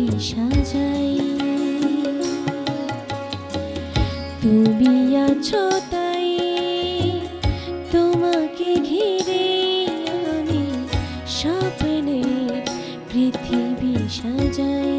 পৃথিবী সাজাই। তুমি আছো তাই তোমাকে ঘিরে আমি স্বপ্নের পৃথিবী সাজাই।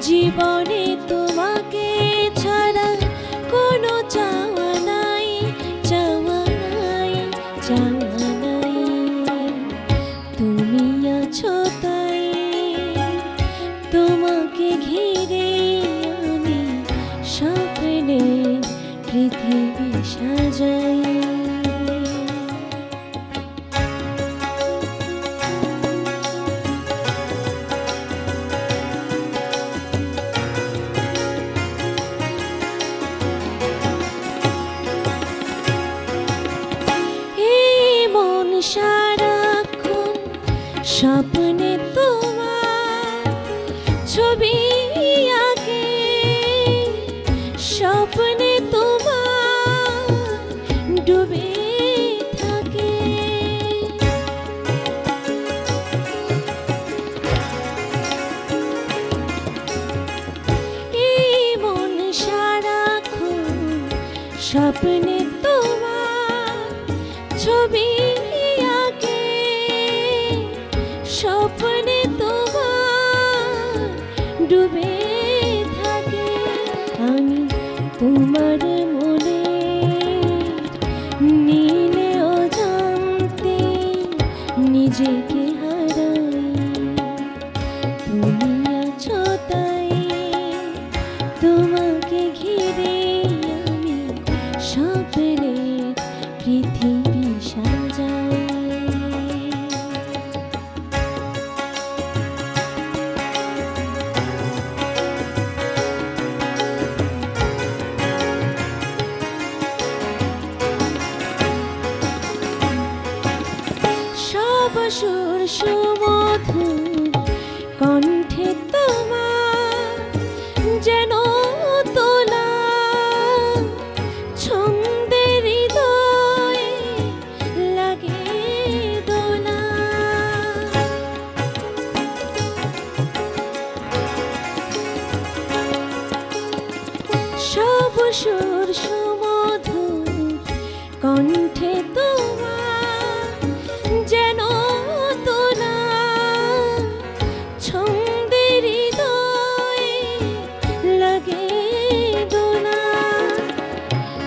জীবনে তোমাকে স্বপ্নে তোমার ছবি আঁকে। স্বপ্নে তোমার ডুবে থাকে। এই মন সারাক্ষণ স্বপ্নে তোমার ছবি নিজেকে তোমাকে ঘিরে আমি স্বপ্নের সব সুর সুমধু কণ্ঠে তোমার যেন লাগে দোলা। সুর সুমধুর কণ্ঠে তোমার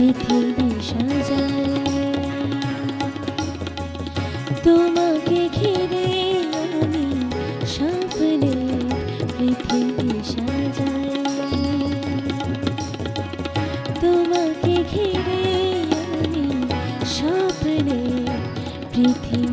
পৃথিবী সাজায় তোমাকে ঘিরে আমি স্বপ্নে পৃথিবী সাজায় তোমাকে ঘিরে আমি স্বপ্নে পৃথিবী